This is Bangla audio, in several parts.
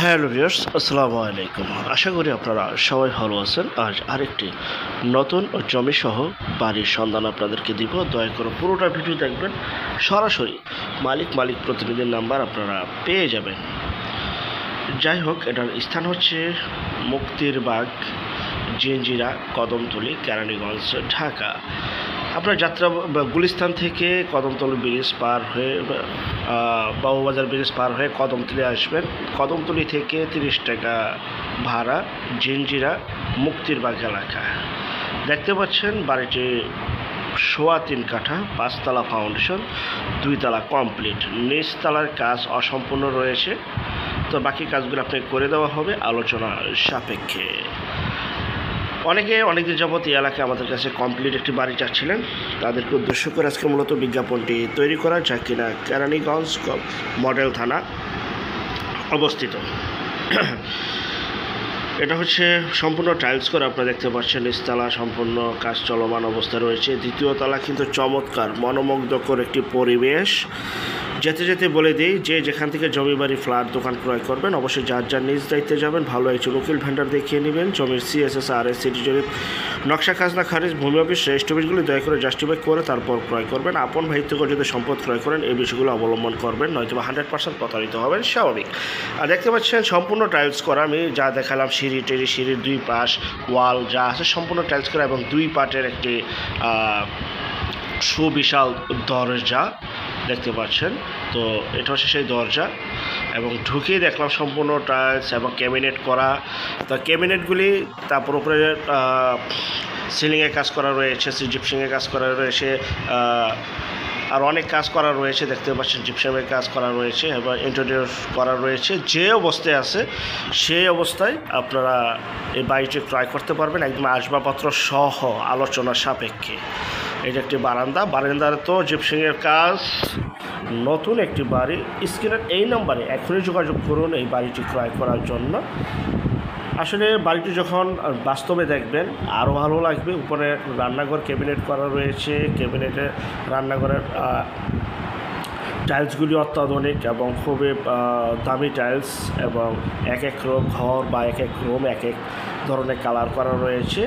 হ্যালো ভিউয়ার্স, আসসালামু আলাইকুম। আশা করি আপনারা সবাই ভালো আছেন। আজ আরেকটি নতুন ও জমিসহ বাড়ির সন্ধান আপনাদেরকে দিব। দয়া করে পুরোটা ভিডিও দেখবেন। সরাসরি মালিক মালিক প্রতিনিধির নাম্বার আপনারা পেয়ে যাবেন। যাই হোক, এটার স্থান হচ্ছে মুক্তির বাগ জিঞ্জিরা কদমতলি, কেরানীগঞ্জ, ঢাকা। আপনার যাত্রা গুলিস্তান থেকে কদমতলি ব্রিজ পার হয়ে বাবুবাজার ব্রিজ পার হয়ে কদমতলি আসবেন। কদমতলি থেকে তিরিশ টাকা ভাড়া জিঞ্জিরা মুক্তির বাগ এলাকা। দেখতে পাচ্ছেন বাড়িটি সোয়া তিন কাঠা, পাঁচতলা ফাউন্ডেশন, দুইতলা কমপ্লিট। নিচতলার কাজ অসম্পূর্ণ রয়েছে। তো বাকি কাজগুলো আপনাকে করে দেওয়া হবে আলোচনা সাপেক্ষে। অনেকে অনেকদিন যাবত এই এলাকায় আমাদের কাছে কমপ্লিট একটি বাড়ি চাচ্ছিলেন তাদেরকে উদ্দেশ্য করে আজকে মূলত বিজ্ঞাপনটি তৈরি করা যা কিনা কেরানীগঞ্জ মডেল থানা অবস্থিত। এটা হচ্ছে সম্পূর্ণ টাইলস করে আপনারা দেখতে পাচ্ছেন, নিচতলা সম্পূর্ণ কাজ চলমান অবস্থা রয়েছে। দ্বিতীয় তলা কিন্তু চমৎকার, মনোমুগ্ধকর একটি পরিবেশ। যেতে যেতে বলে দিই যে যেখান থেকে জমি বাড়ি ফ্ল্যাট দোকান ক্রয় করবেন, অবশ্যই যার যার নিজ দায়িত্বে যাবেন, ভালো একজন উকিল ভেন্ডার দেখিয়ে নেবেন। জমির সিএসএস আর এস সিটি জরিপ, নকশা, খাজনা, খারিজ, ভূমি অফিস রেজিস্ট অফিসগুলি দয়া করে জাস্টিফাই করে তারপর ক্রয় করবেন। আপন ভাই যদি সম্পদ ক্রয় করেন, এই বিষয়গুলো অবলম্বন করবেন নয়তো হান্ড্রেড পার্সেন্ট প্রতারিত হবেন, স্বাভাবিক। আর দেখতে পাচ্ছেন, সম্পূর্ণ টাইলস করা, আমি যা দেখালাম সিঁড়ি, টেরি সিঁড়ির দুই পাশ, ওয়াল যা আছে সম্পূর্ণ টাইলস করা এবং দুই পাটের একটি সুবিশাল দরজা দেখতে পাচ্ছেন। তো এটা হচ্ছে সেই দরজা এবং ঢুকেই দেখলাম সম্পূর্ণ টাইলস এবং ক্যাবিনেট করা। তো ক্যাবিনেটগুলি তারপর উপরে সিলিংয়ে কাজ করা রয়েছে জিপসিংয়ে কাজ করা রয়েছে আর অনেক কাজ করা রয়েছে, দেখতে পাচ্ছেন জিপসামের কাজ করা রয়েছে এবার ইন্টারভিউ করা রয়েছে। যে অবস্থায় আছে, সেই অবস্থায় আপনারা এই বাড়িটি ক্রয় করতে পারবেন। একদম আসবাবপত্র সহ আলোচনা সাপেক্ষে। এটা একটি বারান্দা। বারান্দার তো জিপসিংয়ের কাজ। নতুন একটি বাড়ি। স্ক্রিনের এই নম্বরে এখনই যোগাযোগ করুন এই বাড়িটি ক্রয় করার জন্য। আসলে বাড়িটি যখন বাস্তবে দেখবেন আরও ভালো লাগবে। উপরে রান্নাঘর, ক্যাবিনেট করা রয়েছে। ক্যাবিনেটে রান্নাঘরের টাইলসগুলি অত্যাধুনিক এবং খুবই দামি টাইলস এবং এক এক রোম ঘর বা এক এক রুম, এক এক ধরনের কালার করা রয়েছে।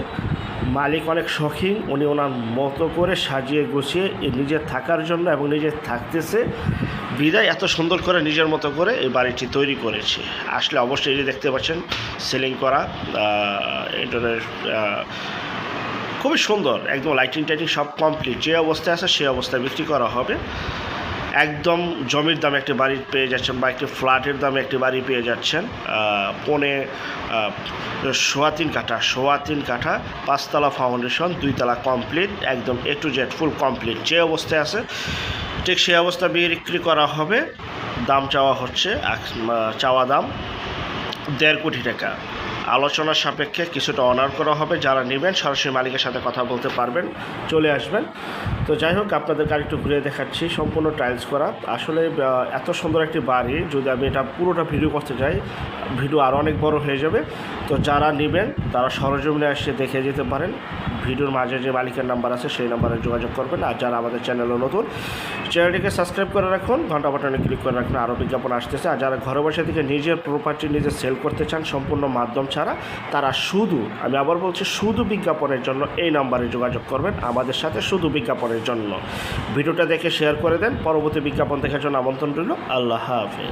মালিক অনেক শখিন, উনি ওনার মতো করে সাজিয়ে গুছিয়ে নিজের থাকার জন্য এবং নিজে থাকতেছে। বিদায় এত সুন্দর করে নিজের মতো করে এই বাড়িটি তৈরি করেছে। আসলে অবশ্যই যে দেখতে পাচ্ছেন, সেলিং করা ইন্টারনেট খুবই সুন্দর, একদম লাইটিং টাইটিং সব কমপ্লিট যে অবস্থায় আছে সেই অবস্থায় বিক্রি করা হবে। একদম জমির দামে একটি বাড়ি পেয়ে যাচ্ছেন বা একটি ফ্ল্যাটের দামে একটি বাড়ি পেয়ে যাচ্ছেন। পৌনে সোয়া তিন কাঠা, সোয়া তিন কাঠা, পাঁচতলা ফাউন্ডেশন দুইতলা কমপ্লিট একদম A to Z full complete যে অবস্থায় আছে, ঠিক সেই অবস্থা বিক্রি করা হবে। দাম চাওয়া হচ্ছে চাওয়া দাম দেড় কোটি টাকা। আলোচনার সাপেক্ষে কিছুটা অনার করা হবে। যারা নেবেন, সরাসরি মালিকের সাথে কথা বলতে পারবেন। চলে আসবেন। তো যাই হোক, আপনাদেরকে আরেকটু ঘুরে দেখাচ্ছি সম্পূর্ণ টাইলস করা। আসলে এত সুন্দর একটি বাড়ি, যদি আমি এটা পুরোটা ভিডিও করতে যাই ভিডিও আরও অনেক বড় হয়ে যাবে। তো যারা নেবেন, তারা সরজমিনে এসে দেখে যেতে পারেন। ভিডিওর মাঝে যে মালিকের নাম্বার আছে, সেই নাম্বারে যোগাযোগ করবেন। আর যারা আমাদের চ্যানেলে নতুন চ্যানেলটিকে সাবস্ক্রাইব করে রাখুন, ঘণ্টা বাটনে ক্লিক করে রাখুন আরও বিজ্ঞাপন আসতেছে। আর যারা ঘরে বসে থেকে নিজের প্রপার্টি নিজে সেল করতে চান, সম্পূর্ণ মাধ্যম ছাড়া, তারা শুধু, আমি আবার বলছি, শুধু বিজ্ঞাপনের জন্য এই নাম্বারে যোগাযোগ করবেন। আমাদের সাথে শুধু বিজ্ঞাপনের জন্য। ভিডিওটা দেখে শেয়ার করে দেন। পরবর্তী বিজ্ঞাপন দেখার জন্য আমন্ত্রণ রইল। আল্লাহ হাফেজ।